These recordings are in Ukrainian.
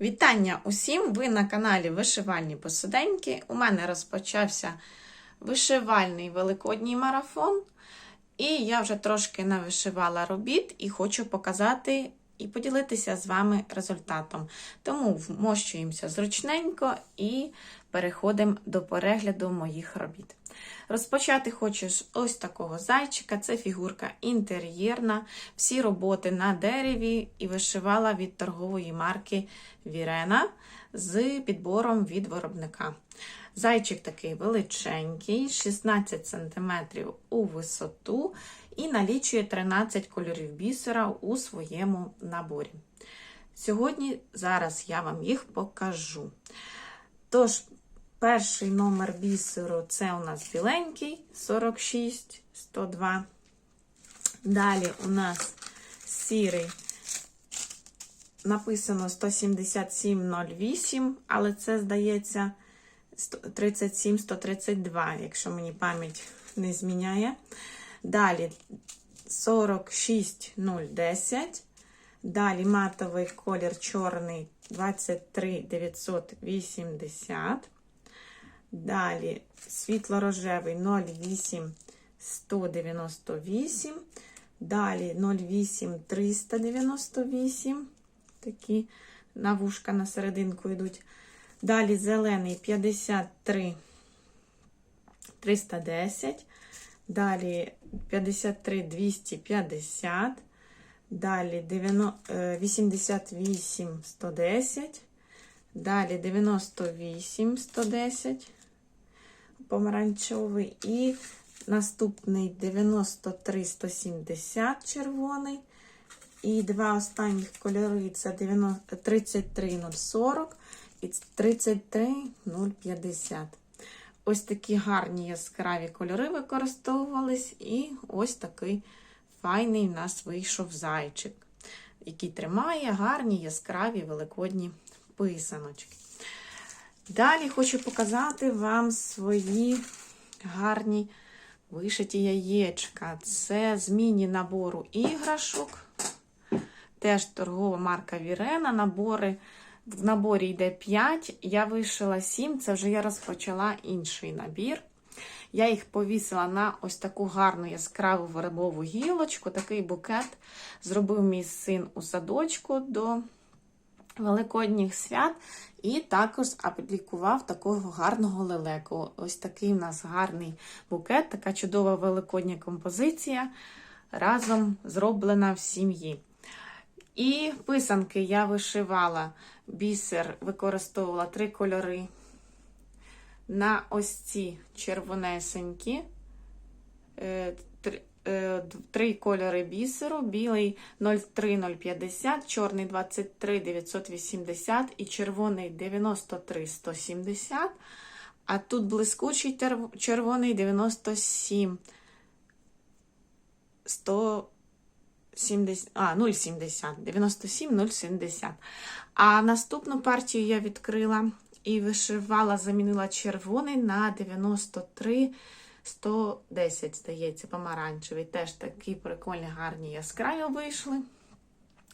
Вітання усім! Ви на каналі Вишивальні Посиденьки. У мене розпочався вишивальний великодній марафон, і я вже трошки навишивала робіт і хочу показати і поділитися з вами результатом. Тому вмощуємося зручненько і переходимо до перегляду моїх робіт. Розпочати хочу з ось такого зайчика. Це фігурка інтер'єрна. Всі роботи на дереві і вишивала від торгової марки Вірена з підбором від виробника. Зайчик такий величенький, 16 см у висоту і налічує 13 кольорів бісера у своєму наборі. Сьогодні, зараз я вам їх покажу. Тож, перший номер бісеру це у нас біленький 46, 102. Далі у нас сірий написано 177,08, але це, здається, 37-132, якщо мені пам'ять не зміняє. Далі 46010. Далі матовий колір чорний 23980. Далі світло-рожевий 08198. Далі 08398. Такі на вушка на серединку йдуть. Далі зелений 53 310. Далі 53 250. Далі 88 110. Далі 98 110. Помаранчевий. І наступний 93 170 червоний. І два останніх кольори це 33040 і 33050. Ось такі гарні яскраві кольори використовувались, і ось такий файний в нас вийшов зайчик, який тримає гарні яскраві великодні писаночки. Далі хочу показати вам свої гарні вишиті яєчка. Це з міні-набору іграшок. Теж торгова марка Вірена. Набори. В наборі йде 5, я вишила 7, це вже я розпочала інший набір. Я їх повісила на ось таку гарну яскраву вербову гілочку. Такий букет зробив мій син у садочку до Великодніх свят. І також аплікував такого гарного лелеку. Ось такий у нас гарний букет, така чудова великодня композиція, разом зроблена в сім'ї. І писанки я вишивала бісер, використовувала три кольори. На ось ці червонесенькі, три кольори бісеру, білий 03050, чорний 23980 і червоний 93170. А тут блискучий червоний 97 100 70, а, 0,70, 97, 0,70. А наступну партію я відкрила і вишивала, замінила червоний на 93, 110, здається, помаранчевий. Теж такі прикольні, гарні яскраві вийшли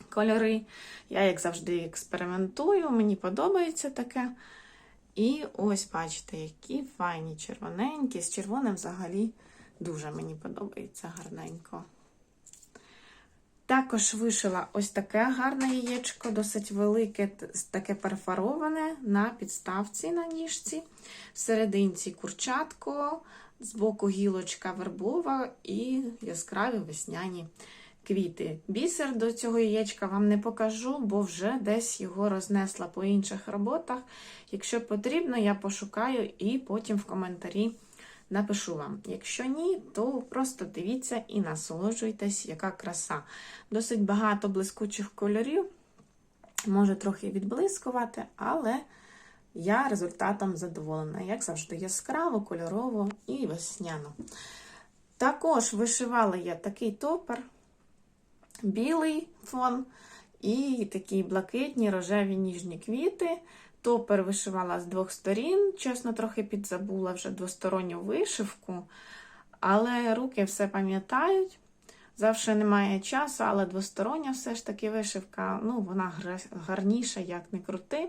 кольори. Я, як завжди, експериментую, мені подобається таке. І ось, бачите, які файні червоненькі. З червоним взагалі дуже мені подобається гарненько. Також вишила ось таке гарне яєчко, досить велике, таке перфороване на підставці на ніжці. В серединці курчатко, збоку гілочка вербова і яскраві весняні квіти. Бісер до цього яєчка вам не покажу, бо вже десь його рознесла по інших роботах. Якщо потрібно, я пошукаю і потім в коментарі напишу вам. Якщо ні, то просто дивіться і насолоджуйтесь, яка краса. Досить багато блискучих кольорів, може трохи відблискувати, але я результатом задоволена. Як завжди, яскраво, кольорово і весняно. Також вишивала я такий топер, білий фон і такі блакитні рожеві ніжні квіти. Топер вишивала з двох сторін, чесно, трохи підзабула вже двосторонню вишивку, але руки все пам'ятають. Завжди немає часу, але двостороння все ж таки вишивка, ну, вона гарніша, як не крути,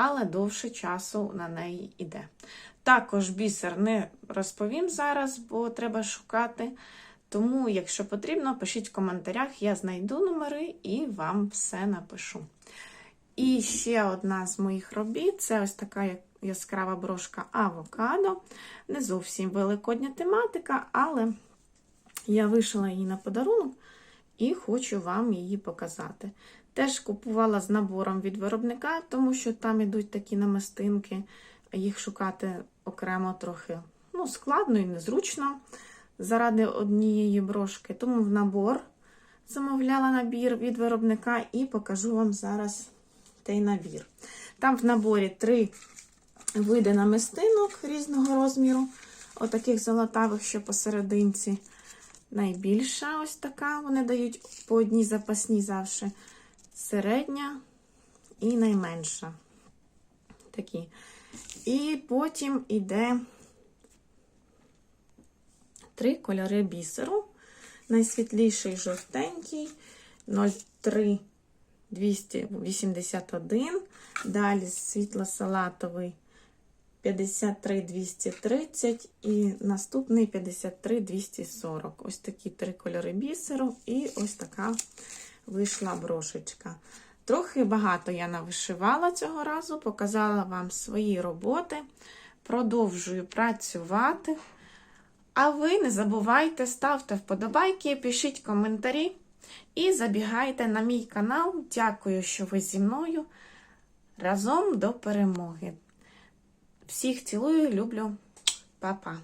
але довше часу на неї йде. Також бісер не розповім зараз, бо треба шукати. Тому, якщо потрібно, пишіть в коментарях, я знайду номери і вам все напишу. І ще одна з моїх робіт це ось така яскрава брошка авокадо. Не зовсім великодня тематика, але я вишила її на подарунок і хочу вам її показати. Теж купувала з набором від виробника, тому що там ідуть такі намистинки, їх шукати окремо трохи ну, складно і незручно заради однієї брошки. Тому в набор замовляла набір від виробника і покажу вам зараз той набір. Там в наборі три види намистинок різного розміру, отаких золотавих, що посерединці. Найбільша ось така, вони дають по одній запасній завжди. Середня і найменша. Такі. І потім іде три кольори бісеру. Найсвітліший жовтенький 03 281. Далі світло-салатовий 53 230 і наступний 53 240. Ось такі три кольори бісеру, і ось така вийшла брошечка. Трохи багато я навишивала цього разу, показала вам свої роботи. Продовжую працювати. А ви не забувайте, ставте вподобайки, пишіть коментарі і забігайте на мій канал. Дякую, що ви зі мною. Разом до перемоги. Всіх цілую, люблю, Па-па.